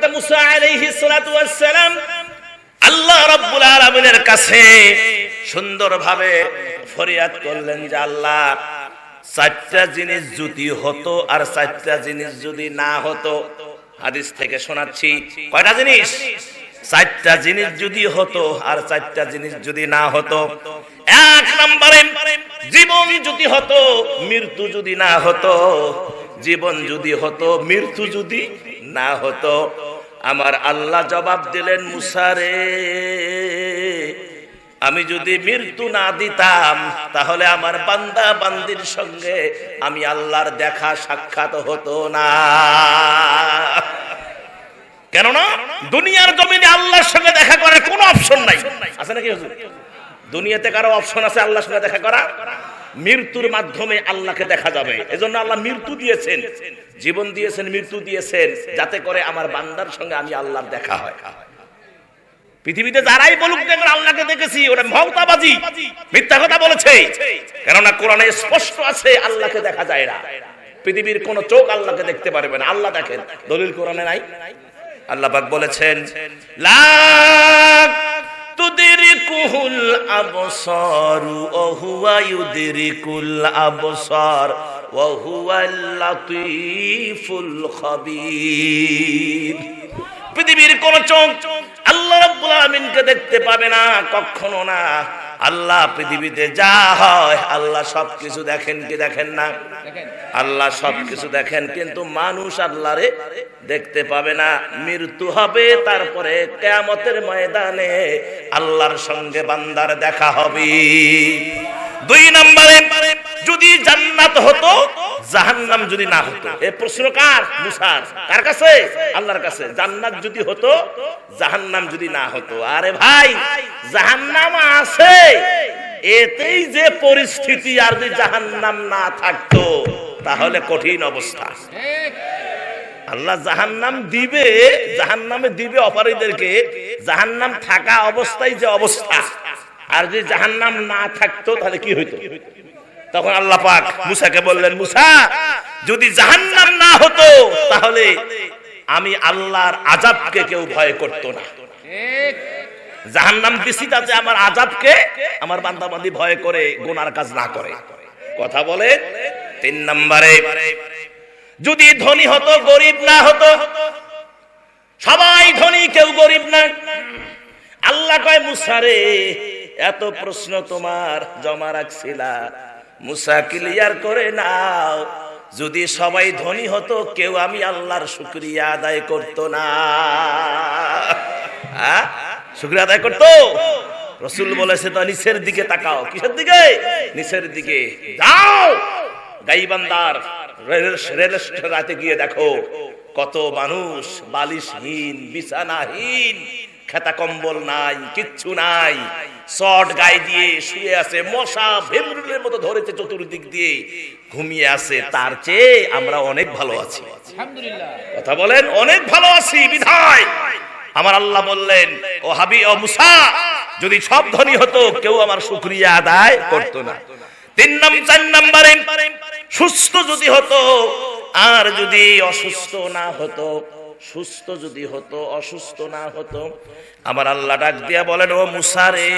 হযরত মুসা আলাইহিস সালাতু ওয়াস সালাম আল্লাহ রাব্বুল আলামিনের কাছে সুন্দরভাবে ফরিয়াদ করলেন যে, আল্লাহ, চারটা জিনিস যদি হতো আর চারটা জিনিস যদি না হতো, হাদিস থেকে শোনাচ্ছি, কয়টা জিনিস? চারটা জিনিস যদি হতো আর চারটা জিনিস যদি না হতো, এক নম্বরে জীবন যদি হতো, মৃত্যু যদি না হতো, জীবন যদি হতো, মৃত্যু যদি না হতো আমার আল্লাহ জবাব দিলেন মুসারে আমি যদি মৃত্যু না দিতাম, তাহলে আমার বান্দা বান্দির সঙ্গে আমি আল্লাহর দেখা সাক্ষাৎ হতো না। কেননা দুনিয়ার জমিনে আল্লাহর সঙ্গে দেখা করার কোনো অপশন নাই। আছে নাকি দুনিয়াতে কারও অপশন আছে আল্লাহর সঙ্গে দেখা করা? মৃত্যুর মাধ্যমে আল্লাহকে দেখা যাবে। এজন্য আল্লাহ মৃত্যু দিয়েছেন। জীবন দিয়েছেন, মৃত্যু দিয়েছেন। যাতে করে আমার বান্দার সঙ্গে আমি আল্লাহর দেখা হয়। পৃথিবীতে যারাই বলুক আল্লাহকে দেখেছি ওটা মহতাবাজি মিথ্যা কথা বলেছে। কেননা কোরআনে স্পষ্ট আছে, আল্লাহকে দেখা যায় না। পৃথিবীর কোন চোখ আল্লাহকে দেখতে পারবে না। আল্লাহ দেখেন। দলিল কোরআনে নাই? আল্লাহ বলেছেন, লা তুদরিকুহুল আবসার ওয়া হুয়া ইউদরিকুল আবসার ওয়া হুয়াল লাতীফুল খাবীর। পৃথিবীর কোন চোখ আল্লাহ রাব্বুল আমিনকে দেখতে পাবে না, কখনো না। আল্লাহ পৃথিবীতে যা হয় আল্লাহ সব কিছু দেখেন কি দেখেন না? আল্লাহ সব কিছু দেখেন কিন্তু মানুষ আল্লাহরে দেখতে পাবে না। মৃত্যু হবে তারপরে কেমতের ময়দানে আল্লাহর সঙ্গে বান্দার দেখা হবে। দুই নম্বরে যদি জান্নাত হতো জাহান্নাম যদি না হতো, এ প্রশ্ন কার? মুসার। কার কাছে? আল্লাহর কাছে। জান্নাত যদি হতো, জাহান্নাম যদি না হতো। আরে ভাই, জাহান্নাম আছে। এতেই যে পরিস্থিতি আর যদি জাহান্নাম না থাকতো, তাহলে কঠিন অবস্থা। আল্লাহ জাহান্নাম দিবে, জাহান্নামে দিবে অপারীদেরকে। জাহান্নাম থাকা অবস্থায় যে অবস্থা। আর যদি জাহান্নাম না থাকতো, তাহলে কি হইতো? তখন আল্লাহ পাক মুসাকে বললেন, মুসা, যদি জাহান্নাম না হতো, তাহলে আমি আল্লাহর আজাবকে কেউ ভয় করতো না। জাহান্নাম দিছি তাতে আমার আজাবকে আমার বান্দাবান্দি ভয় করে, গোনার কাজ না করে। কথা বলে তিন নম্বরে, যদি ধনী হতো, গরিব না হতো, সবাই ধনী, কেউ গরিব না। আল্লাহ কয় মুসারে এত প্রশ্ন তোমার জমা রাখছিলা। মুসা ক্লিয়ার করে নাও। যদি সবাই ধনী হতো, কেউ আমি আল্লাহর শুক্রিয়া আদায় করতো না? শুক্রিয়া আদায় করতো? রসুল বলেছে, তো নিচের দিকে তাকাও। কিসের দিকে? নিচের দিকে। যাও! গাইবান্দার, রেল রাতে গিয়ে দেখো, কত মানুষ বালিশহীন, বিছানাহীন খেতা কম্বল নাই, কিচ্ছু নাই। শর্ট গায়ে দিয়ে শুয়ে আছে মশা ভেমরুলের মতো ধরেছে চতুর্দিক দিয়ে। ঘুমিয়ে আছে তার চেয়ে আমরা অনেক ভালো আছি। কথা বলেন অনেক ভালো আছি বিধায়। আমার আল্লাহ বললেন ও হাবি ও মুসা যদি সব ধনী হতো কেউ আমার শুক্রিয়া আদায় করতো না। তিন নম্বর চার নম্বরে সুস্থ যদি হতো আর যদি অসুস্থ না হতো। সুস্থ যদি হতো, অসুস্থ না হতো, আমার আল্লাহ ডাক দিয়া বলেন, ও মুসারে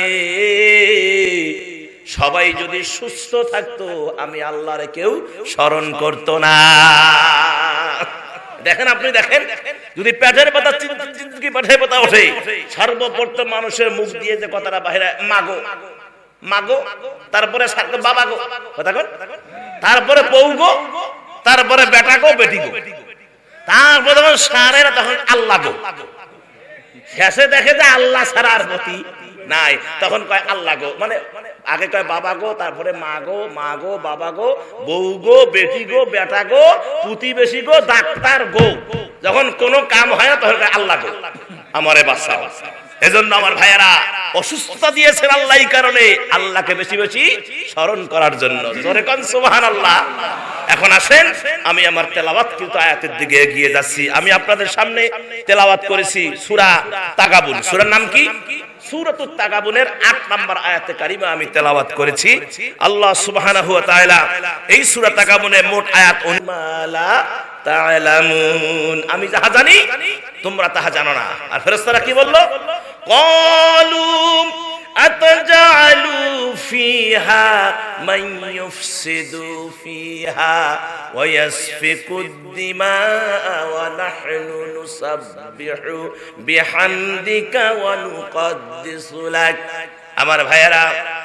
সবাই যদি সুস্থ থাকতো, আমি আল্লাহরে কেউ স্মরণ করতো না। দেখেন আপনি, দেখেন, যদি পেটের পাতা চিন্তি পেটের পাতা ওঠে, সর্বপ্রথম মানুষের মুখ দিয়ে যে কথাটা বাহিরে, মাগো মাগো, তারপরে বাবা গো। কথা তারপরে বউ গো, তারপরে বেটা গো, বেটি গো। সারেরা তখন আল্লাহ শেষে দেখে যে আল্লাহ আর নাই। তখন কয়, আল্লাহ গো। মানে আগে কয়, বাবা গো, তারপরে মা গো মা গো, বাবা গো, বউ গো, বেটি গো, বেটা গো গো, ডাক্তার গো। যখন কোনো কাম হয় না, তখন আল্লাহ গো, আমারে বাচ্চা এজন্য আমার ভাইয়েরা, অসুস্থতা দিয়েছেন আল্লাহ কারণে। আল্লাহকে বেশি বেশি স্মরণ করার জন্য। আল্লাহ এখন আসেন, আমি আমার তেলাওয়াত কিন্তু আয়াতের দিকে এগিয়ে যাচ্ছি। আমি আপনাদের সামনে তেলাওয়াত করেছি সুরা তাগাবুন। সূরার নাম কি? তাগাবুনের 8 নম্বর আয়াতে আমি তেলাওয়াত করেছি। আল্লাহ এই সূরা তাগাবুনে আমি যাহা জানি, তোমরা তাহা জানো না। আর ফেরেশতারা কি বলল? ক্বালু ইউফসিদু ফিহা ওয়া ইয়াসফিকু দিমা ওয়া নাহনু নুসাব্বিহু বিহামদিকা ওয়া নুকদ্দিসু লাক আমার ভাইয়েরা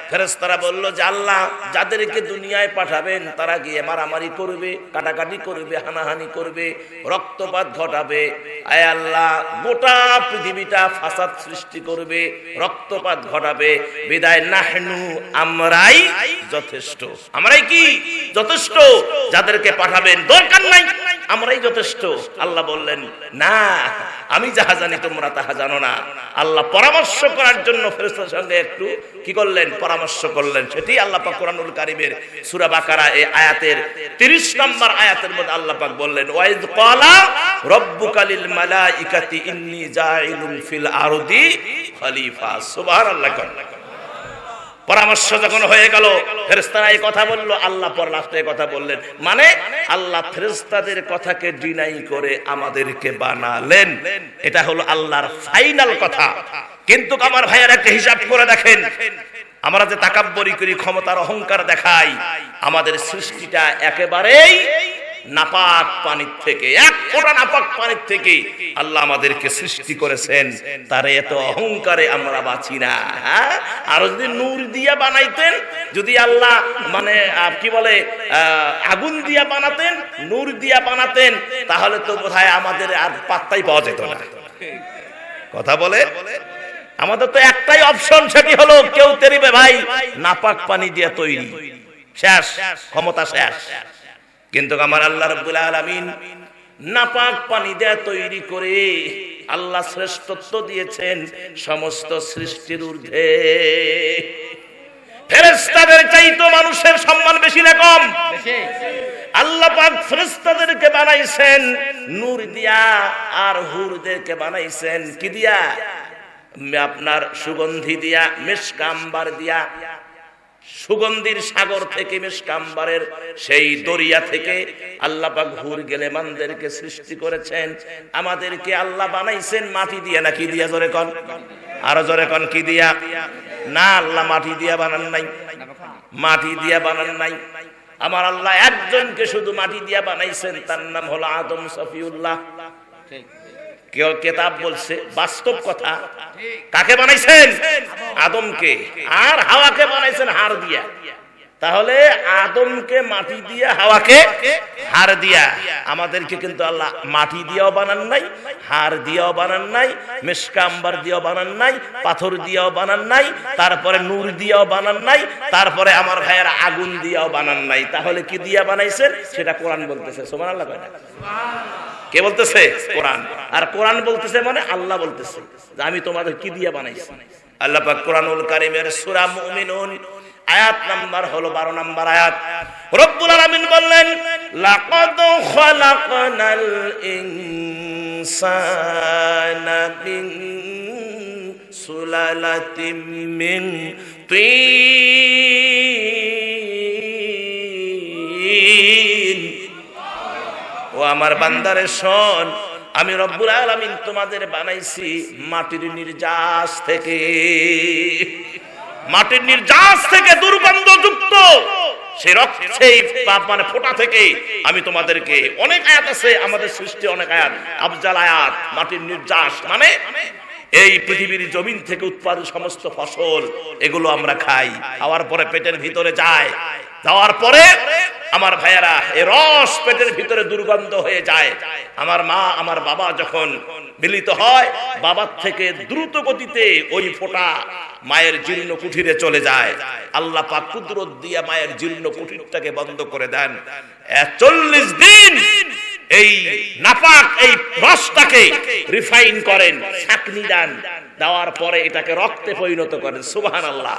ফেরেশতারা বলল যে আল্লাহ, যাদেরকে দুনিয়ায় পাঠাবেন, তারা গিয়ে মারামারি করবে, কাটাকাটি করবে, হানাহানি করবে, রক্তপাত ঘটাবে। আয় আল্লাহ, গোটা পৃথিবীটা ফাসাদ সৃষ্টি করবে, রক্তপাত ঘটাবে। বিদায়, নাহনু, আমরাই যথেষ্ট। আমরাই কি? যথেষ্ট। যাদেরকে পাঠাবেন, দরকার নাই। আমরাই যথেষ্ট। আল্লাহ বললেন, না, আমি যাহা জানি তোমরা তাহা জানো না। আল্লাহ পরামর্শ করার জন্য ফেরেশতার সঙ্গে একটু কি করলেন? পরামর্শ করলেন। সেটি আল্লাহ পাক কোরআনুল কারীমের সূরা বাকারা এই আয়াতের 30 নম্বর আয়াতের মধ্যে আল্লাহ পাক বললেন, ওয়াইদ ক্বালা রব্বুকা লিল মালাইকাতি ইন্নী জাইলুন ফিল আরদি খলিফা। সুবহানাল্লাহ পরামর্শ যখন হয়ে গেল ফেরেস্তারা এই কথা বলল, আল্লাহ পর লাস্টে কথা বললেন। মানে আল্লাহ ফেরেস্তাদের কথাকে ডিনাই করে আমাদেরকে বানালেন। এটা হলো আল্লাহর ফাইনাল কথা। কিন্তু আমার ভাইয়ের একটা হিসাব করে দেখেন। আমরা যে তাকাব্বরি করি, ক্ষমতার অহংকার দেখাই, আমাদের সৃষ্টিটা একেবারেই নাপাক পানির থেকে, এক ফোঁটা নাপাক পানির থেকে আল্লাহ আমাদেরকে সৃষ্টি করেছেন। তার এত অহংকারে আমরা বাঁচি না হ্যাঁ? আর যদি নূর দিয়া বানাইতেন, যদি আল্লাহ মানে কি বলে আগুন দিয়া বানাতেন, নূর দিয়া বানাতেন, তাহলে তো বোধহয় আমাদের আর পাত্তাই পাওয়া যেত না। কথা বলে? আমাদের তো একটাই অপশন সেটি হলো কেউ তেরিবে, ভাই, নাপাক পানি দিয়ে তৈরি। শেষ, ক্ষমতা শেষ। কিন্তু আমার আল্লাহ রব্বুল আলামিন নাপাক পানি দিয়ে তৈরি করে আল্লাহ শ্রেষ্ঠত্ব দিয়েছেন সমস্ত সৃষ্টির ঊর্ধ্বে। চাইতো মানুষের সম্মান বেশি না কম। আল্লাহ পাক ফেরেশতাদেরকে বানাইছেন নূর দিয়া আর হুরদেরকে বানাইছেন কি দিয়া? আপনার সুগন্ধি দিয়া মিসকাম্বার দিয়া সুগন্ধির সাগর থেকে মিসকাম্বারের সেই দরিয়া থেকে আল্লাহ পাক হুর গেলে মানদেরকে সৃষ্টি করেছেন। আমাদেরকে আল্লাহ বানাইছেন, মাটি দিয়া না কি দিয়া? জোরে কন। আরও জোরে কন, কি দিয়া? না, আল্লাহ মাটি দিয়া বানান নাই। মাটি দিয়া বানান নাই। আমার আল্লাহ একজনকে শুধু মাটি দিয়া বানাইছেন, তার নাম হলো আদম সফিউল্লাহ। কেউ কেতাব বলছে বাস্তব কথা। কাকে বানাইছেন? আদমকে। আর হাওয়াকে বানাইছেন? হার দিয়া। তাহলে আদমকে মাটি দিয়া হাওয়াকে হার দিয়া। আমাদেরকে কিন্তু আল্লাহ মাটি দিয়াও বানান নাই হার দিয়াও বানান নাই মেসকাম্বার দিয়াও বানান নাই পাথর দিয়াও বানান নাই তারপরে নূর দিয়াও বানান নাই তারপরে আমার ভাইয়ের আগুন দিয়াও বানান নাই। তাহলে কি দিয়া বানাইছেন? সেটা কোরআন বলতেছে। সোমান আল্লাহ? কে বলতেছে? কোরআন। আর কোরআন বলতেছে মানে আল্লাহ বলতেছে যে আমি তোমাদের কি দিয়ে বানাইছি? আল্লাহ পাক কোরআনুল কারীমের সূরা মুমিনুন আয়াত নাম্বার হলো 12 নাম্বার আয়াত। রব্বুল আলামিন বললেন, লাকাদ খালাকনাল ইনসানা মিন সুলালাতিম মিন তিন। ও আমার বান্দারে শোন, আমি রব্বুল আলামিন তোমাদের বানাইছি মাটির নির্যাস থেকে। মাটির নির্যাস থেকে দুর্গন্ধ যুক্ত সেই রক্ত সেই মানে ফোঁটা থেকে। আমি তোমাদেরকে অনেক আয়াত আছে, আমাদের সৃষ্টি অনেক আয়াত। আফজাল আয়াত, মাটির নির্যাস মানে এই পৃথিবীর জমিন থেকে উৎপাদিত সমস্ত ফসল, এগুলো আমরা খাই, খাওয়ার পরে পেটের ভিতরে যায়। যাওয়ার পরে আমার ভাইয়েরা এই রস পেটের ভিতরে দুর্গন্ধ হয়ে যায়। আমার মা, আমার বাবা যখন মিলিত হয়, বাবার থেকে দ্রুত গতিতে ওই ফোঁটা মায়ের জীর্ণ কুঠিরে চলে যায়। আল্লাহ পাক কুদরত দিয়ে মায়ের জীর্ণ কুঠিরটাকে বন্ধ করে দেন। চল্লিশ দিন এই নাপাক এই রসটাকে রিফাইন করেন, ছাকনি দেন। দেওয়ার পরে এটাকে রক্তে পরিণত করেন। সুবাহান আল্লাহ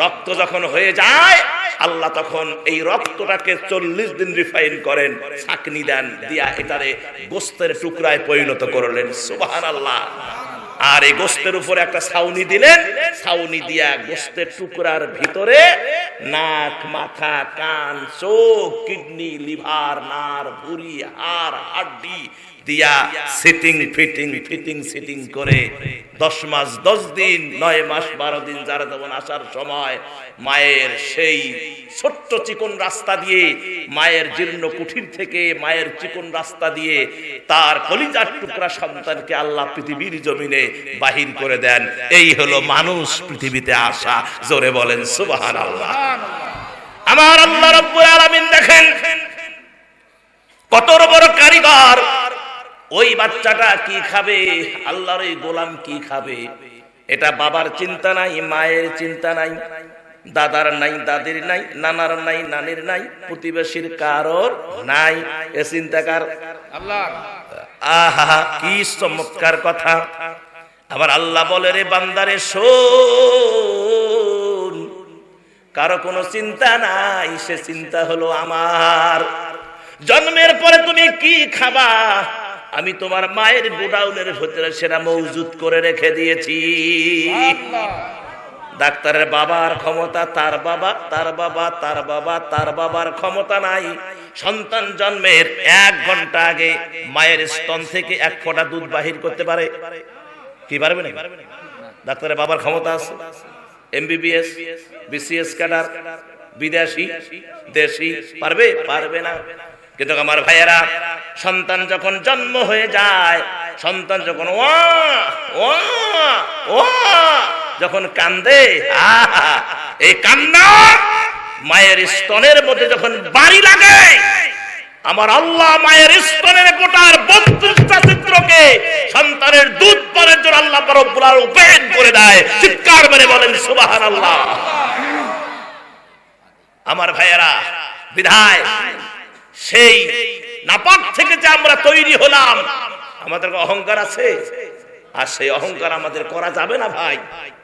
রক্ত যখন হয়ে যায়, আল্লাহ তখন এই রক্তটাকে চল্লিশ দিন রিফাইন করেন, ছাকনি দেন, দিয়া এটারে গোস্তের টুকরায় পরিণত করলেন। সুবাহান আল্লাহ আর এই গোস্তের উপরে একটা ছাউনি দিলেন, ছাউনি দিয়া গোস্তের টুকরার ভিতরে নাক, মাথা, কান, চোখ, কিডনি, লিভার নার ভুড়ি হাড়, হাড্ডি দিয়া ফিটিং ফিটিং করে দশ মাস, দশ দিন, নয় মাস, বারো দিন যারা আসার সময় মায়ের সেই ছোট্ট চিকন রাস্তা দিয়ে মায়ের জীর্ণ কুঠির থেকে মায়ের চিকন রাস্তা দিয়ে তার কলিজার টুকরা সন্তানকে আল্লাহ পৃথিবীর জমিনে বাহির করে দেন। এই হলো মানুষ পৃথিবীতে আসা। জোরে বলেন সুবাহান আল্লাহ আমার আল্লাহ রব্বুল আলামিন দেখেন কত বড় কারিগর ওই বাচ্চাটা কি খাবে? আল্লাহর এই গোলাম কি খাবে? এটা বাবার চিন্তা নাই মায়ের চিন্তা নাই দাদার নাই দাদির নাই নানার নাই নানির নাই প্রতিবেশীর কারোর নাই। এ চিন্তাকার আল্লাহ। আহা কি চমৎকার কথা। আবার আল্লাহ বলে রে বান্দারে শোন। কারও কোনো চিন্তা নাই সে চিন্তা হলো আমার। জন্মের পরে তুমি কি খাবা? আমি তোমার মায়ের গোডাউনের ভিতরে সেটা মজুদ করে রেখে দিয়েছি। ডাক্তারের বাবার ক্ষমতা তার বাবা তার বাবা তার বাবা তার বাবার ক্ষমতা নাই। সন্তান জন্মের এক ঘণ্টা আগে মায়ের স্তন থেকে এক ফোঁটা দুধ বাহির করতে পারে। কি পারবে না ডাক্তারের বাবার ক্ষমতা আছে। এমবিবিএস বিসিএস ক্যাডার বিদেশি দেশি পারবে? পারবে না। কিন্তু আমার ভাইয়েরা, সন্তান যখন জন্ম হয়ে যায়, সন্তান যখন ওয়া যখন কান্দে এই কান্না মায়ের স্তনের মধ্যে যখন বাড়ি লাগে, আমার আল্লাহ মায়ের স্তনের গোটার বত্রিশটা চিত্রকে সন্তানের দুধ পানের জন্য আল্লাহ আলামিন ওপেন করে দেয়। চিৎকার মেরে বলেন সুবাহান আল্লাহ আমার ভাইয়েরা, বিধায় সেই নাপাক থেকে যে আমরা তৈরি হলাম, আমাদের অহংকার আছে। আর সেই অহংকার আমাদের করা যাবে না ভাই।